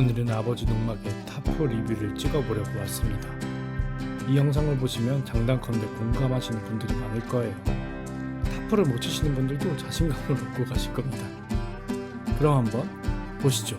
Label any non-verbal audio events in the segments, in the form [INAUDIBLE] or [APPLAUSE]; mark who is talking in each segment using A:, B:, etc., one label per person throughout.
A: 오늘은 아버지 농막에 타프 리뷰를 찍어보려고 왔습니다. 이 영상을 보시면 장단컨대 공감하시는 분들이 많을 거예요. 타프를 못 치시는 분들도 자신감을 얻고 가실 겁니다. 그럼 한번 보시죠.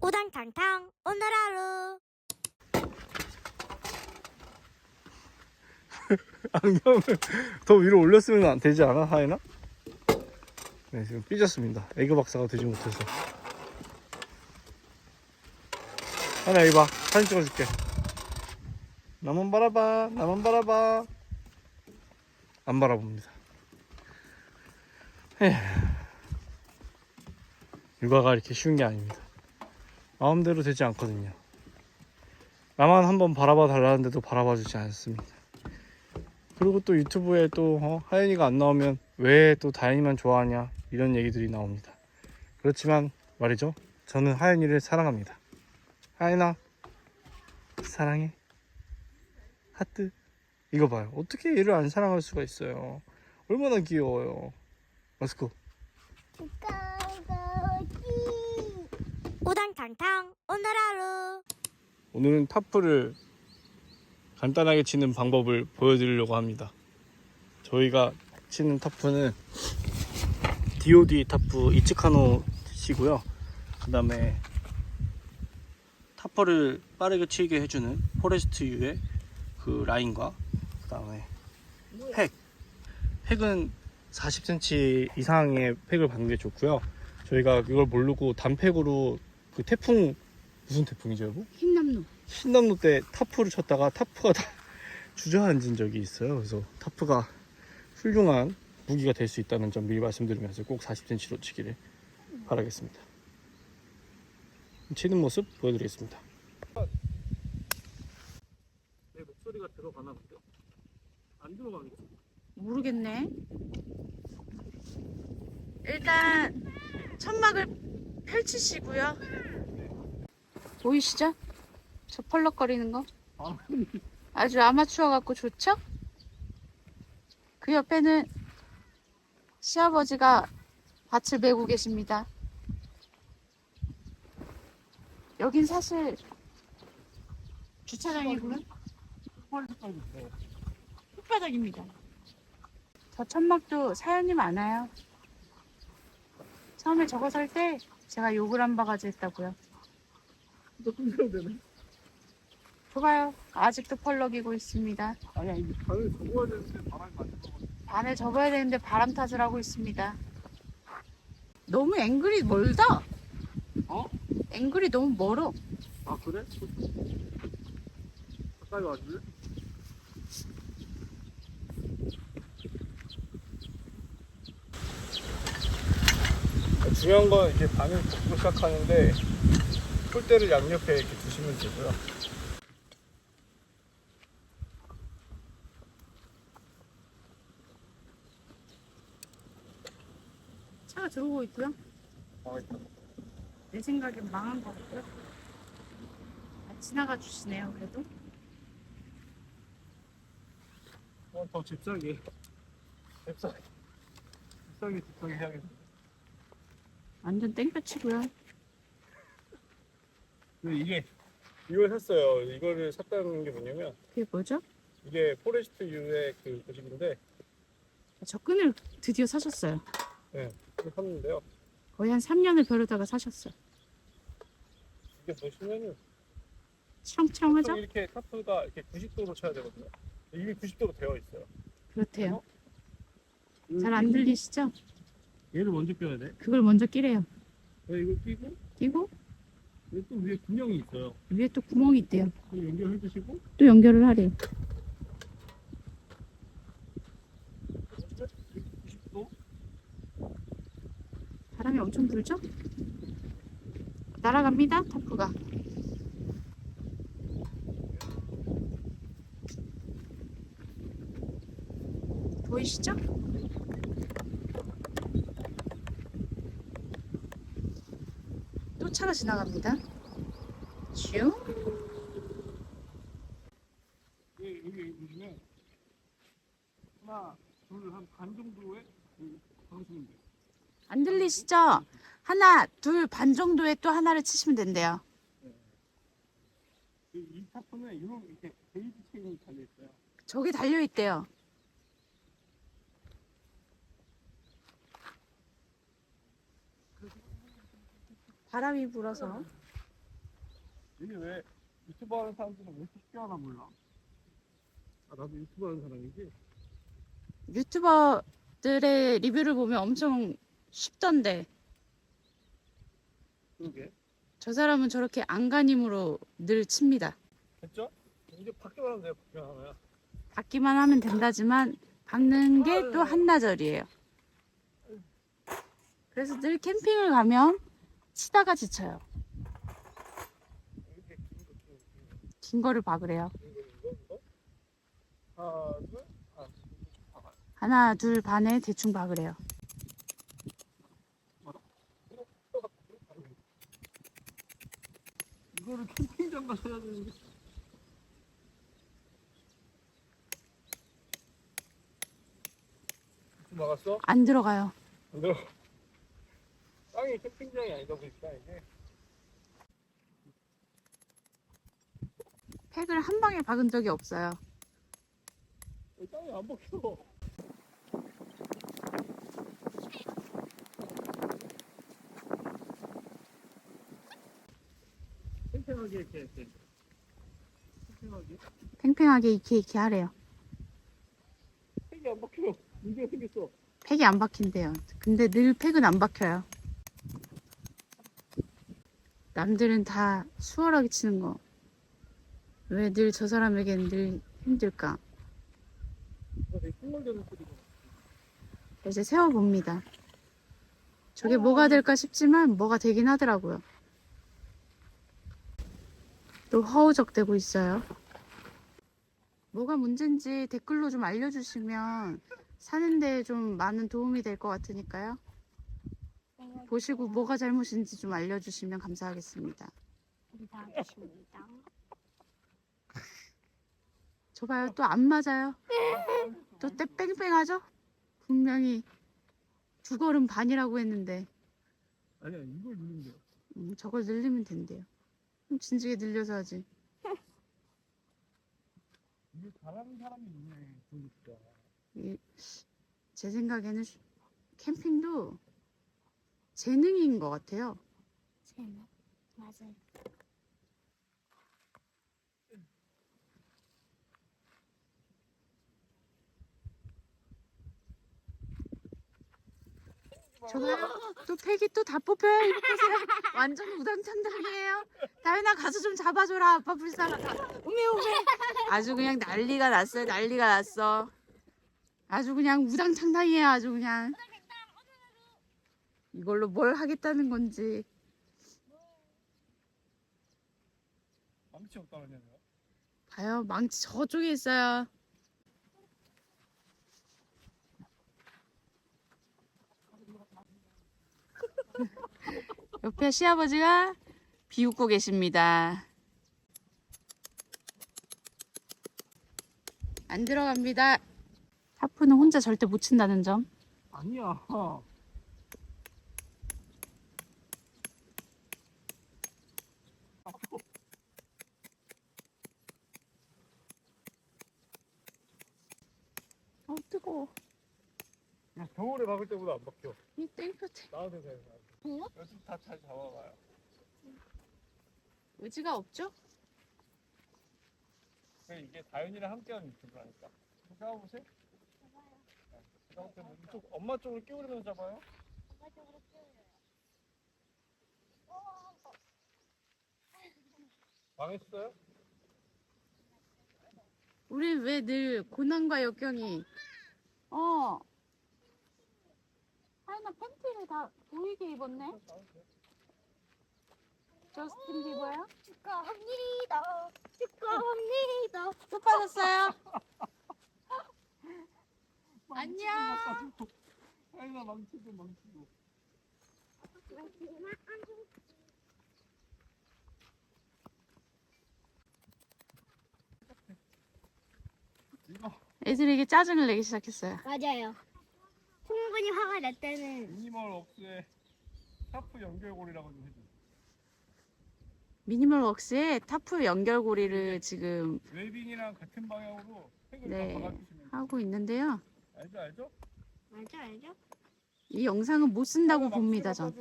B: 우당탕탕 오늘 하루 [LAUGHS]
A: 안경을 더 위로 올렸으면 안 되지 않아 하이나? 네 지금 삐졌습니다 에그 박사가 되지 못해서 하나 여기 봐 사진 찍어줄게 나만 바라봐 나만 바라봐 안 바라봅니다 에휴. 육아가 이렇게 쉬운 게 아닙니다 마음대로 되지 않거든요 나만 한번 바라봐 달라는데도 바라봐 주지 않습니다 그리고 또 유튜브에 또 어, 하연이가 안 나오면 왜 또 다현이만 좋아하냐 이런 얘기들이 나옵니다. 그렇지만 말이죠. 저는 하연이를 사랑합니다. 하연아 사랑해. 하트. 이거 봐요. 어떻게 얘를 안 사랑할 수가 있어요. 얼마나 귀여워요. 마스크.
B: 우당탕탕 오늘 하루
A: 오늘은 타프를 간단하게 치는 방법을 보여드리려고 합니다. 저희가 치는 타프는 DOD 타프 이츠카노 시고요. 그 다음에 타퍼를 빠르게 치게 해주는 포레스트 U의 그 라인과 그 다음에 팩. 팩은 40cm 이상의 팩을 받는 게 좋고요. 저희가 이걸 모르고 단팩으로 그 태풍 무슨 태풍이죠, 여보?
C: 흰남노.
A: 신남로 때 타프를 쳤다가 타프가 다 [LAUGHS] 주저앉은 적이 있어요. 그래서 타프가 훌륭한 무기가 될 수 있다는 점 미리 말씀드리면서 꼭 40cm로 치기를 바라겠습니다. 치는 모습 보여드리겠습니다. 내 목소리가 들어가나 본데? 안 들어가겠지?
C: 모르겠네. 일단 천막을 펼치시고요. 보이시죠? 저 펄럭거리는 거?
A: 아,
C: 아주 아마추어 같고 좋죠? 그 옆에는 시아버지가 밭을 메고 계십니다. 여긴 사실 주차장이고요. 흙바닥입니다. 저 천막도 사연이 많아요. 처음에 저거 살 때 제가 욕을 한 바가지 했다고요.
A: 조금 되네.
C: 좋아요. 아직도 펄럭이고 있습니다.
A: 아니, 아니, 발을 접어야 되는데 바람이 맞는 거 같아.
C: 반을 접어야 되는데 바람 탓을 하고 있습니다. 너무 앵글이 멀다.
A: 어?
C: 앵글이 너무 멀어.
A: 아, 그래? 가까이 와줄래? 중요한 건 이렇게 반을 접고 시작하는데 폴대를 양옆에 이렇게 두시면 되고요.
C: 차가 들어오고 있고요.
A: 어, 있다.
C: 내 생각엔 망한 것 같고요. 아, 지나가 주시네요, 그래도.
A: 어, 더 잽싸게. 잽싸게. 잽싸게, 잽싸게 해야겠네.
C: 완전 땡볕이고요.
A: 근데 이게, 이걸 샀어요. 이거를 샀다는 게 뭐냐면,
C: 그게 뭐죠?
A: 이게 포레스트 U의 그 고집인데,
C: 저 끈을 드디어 사셨어요.
A: 네, 이거 샀는데요.
C: 거의 한 3년을 벼르다가 사셨어요.
A: 이게 보시면은? 보통 이렇게 타프가 이렇게 90도로 쳐야 되거든요. 이게 90도로 되어 있어요.
C: 그렇대요. 잘 안 들리시죠?
A: 얘를 먼저 껴야 돼.
C: 그걸 먼저 끼래요.
A: 네, 이걸 끼고
C: 끼고
A: 여기 또 위에 구멍이 있어요.
C: 위에 또 구멍이 있대요.
A: 그걸 연결해 주시고
C: 또 연결을 하래요.
A: 90도
C: 바람이 엄청 불죠? 날아갑니다, 타프가. 보이시죠? 또 차가 지나갑니다. 슝.
A: 여기 보시면 하나 둘 한 반 정도의 그 방수인데
C: 안 들리시죠? 하나, 둘 반 정도에 또 하나를 치시면 된대요.
A: 이 타프는 이런 이렇게 베이지 체인이 달려 있어요.
C: 저기 달려 있대요. 바람이 불어서
A: 이게 왜 유튜브 하는 사람들은 왜 이렇게 쉽게 하나 몰라? 아 나도 유튜브 하는 사람이지?
C: 유튜버들의 리뷰를 보면 엄청 쉽던데
A: 그러게.
C: 저 사람은 저렇게 안간힘으로 늘 칩니다.
A: 됐죠? 이제 밖에만 하면 돼요. 밖에만 하면.
C: 받기만 하면 된다지만 박는 게 또 한나절이에요. 그래서 늘 캠핑을 가면 치다가 지쳐요.
A: 이렇게 긴 거, 긴 거, 긴 거.
C: 긴 거를 박으래요.
A: 이거 이거 이거 하나 둘 하나 둘 봐봐
C: 하나, 둘 반에 대충 박으래요.
A: 이거를 캠핑장 가서 해야 되는데 막았어?
C: 안 들어가요.
A: 안 들어 땅이 캠핑장이 아니다 보니까 이게
C: 팩을 한 방에 박은 적이 없어요.
A: 땅이 안 박혀 캠핑하게 이렇게 캠핑하게
C: 팽팽하게 이렇게 이렇게 하래요.
A: 팩이 안 박혀 문제가 생겼어
C: 팩이 안 박힌대요. 근데 늘 팩은 안 박혀요. 남들은 다 수월하게 치는 거. 왜 늘 저 사람에겐 늘 힘들까?
A: 소리가
C: 이제 세워봅니다. 저게 뭐가 될까 싶지만 뭐가 되긴 하더라고요. 또 허우적대고 있어요. 뭐가 문제인지 댓글로 좀 알려주시면 사는데 좀 많은 도움이 될 것 같으니까요. 보시고 뭐가 잘못인지 좀 알려주시면 감사하겠습니다.
B: 감사하겠습니다. [LAUGHS]
C: 저 봐요. 또 안 맞아요. 또 때 뺑뺑하죠? 분명히 두 걸음 반이라고 했는데
A: 아니야 이걸 누르면 돼요
C: 음, 저걸 늘리면 된대요. 진지게 늘려서 하지.
A: 이게 잘하는 사람이 있네 보니까
C: 이- 제 생각에는 슈- 캠핑도 재능인 것 같아요.
B: 재능 맞아요.
C: 저거요? 또 팩이 또 다 뽑혀요. 이거 보세요. 완전 우당탕탕이에요. 다현아 가서 좀 잡아줘라. 아빠 불쌍하다. 우메 우메. 아주 그냥 난리가 났어요. 난리가 났어. 아주 그냥 우당탕탕이에요. 아주 그냥. 이걸로 뭘 하겠다는 건지.
A: 망치 없다는 얘기야
C: 봐요. 망치 저쪽에 있어요. 옆에 시아버지가 비웃고 계십니다. 안 들어갑니다. 하프는 혼자 절대 못 친다는 점.
A: 아니야
C: 어 뜨거워.
A: 야 겨울에 박을 때보다 안 박혀
C: 이 땡볕에
A: 나와도 돼
B: 뭐요?
A: 요즘 다 잘 잡아봐요.
C: 의지가 없죠?
A: 그래 이게 다현이랑 함께하는 유튜브라니까. 잡아보세요. 제가 볼 때는 이쪽 엄마 쪽을 끼우려면 잡아요? [LAUGHS] 망했어요?
C: 우리 왜 늘 고난과 역경이? 어 하연아 팬티를 다 보이게 입었네 저스틴 비버야?
B: 축하합니다. [LAUGHS] 축하합니다.
C: 또 빠졌어요 [LAUGHS] 안녕
A: 다현아 망치고 망치고 이거
C: 애들에게 짜증을 내기 시작했어요
B: 맞아요. 충분히 화가 날 때는
A: 미니멀 업소에 타프 연결고리라고 좀 해줘.
C: 미니멀 웍스의 타프 연결고리를 지금
A: 웨빙이랑 같은 방향으로 팩을
C: 네.
A: 다 박아주시면
C: 하고 있는데요.
A: 알죠 알죠?
B: 알죠 알죠?
C: 이 영상은 못 쓴다고
A: 막
C: 봅니다, 전.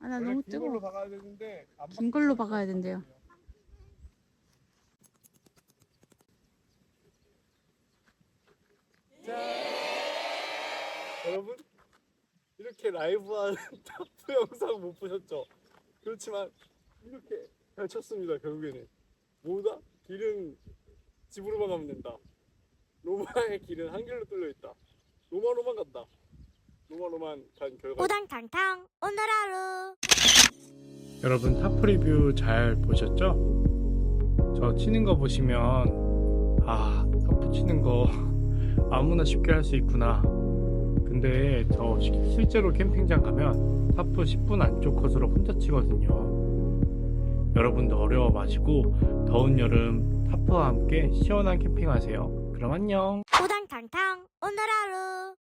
C: 아, 나 너무
A: 긴 걸로
C: 뜨거워.
A: 박아야 되는데 안
C: 긴 걸로 박아야 된대요.
A: 여러분 이렇게 라이브한 [LAUGHS] 타프 영상 못 보셨죠? 그렇지만 이렇게 펼쳤습니다 결국에는 뭐다? 길은 집으로만 가면 된다 로마의 길은 한 길로 뚫려 있다 로마로만 간다 로마로만 간 결과
B: 우당탕탕 오늘 하루
A: 여러분 타프 리뷰 잘 보셨죠? 저 치는 거 보시면 아 타프 치는 거 아무나 쉽게 할 수 있구나. 근데 저 시- 실제로 캠핑장 가면 타프 10분 안쪽 컷으로 혼자 치거든요. 여러분도 어려워 마시고 더운 여름 타프와 함께 시원한 캠핑하세요. 그럼 안녕.
B: 우당탕탕 오늘 하루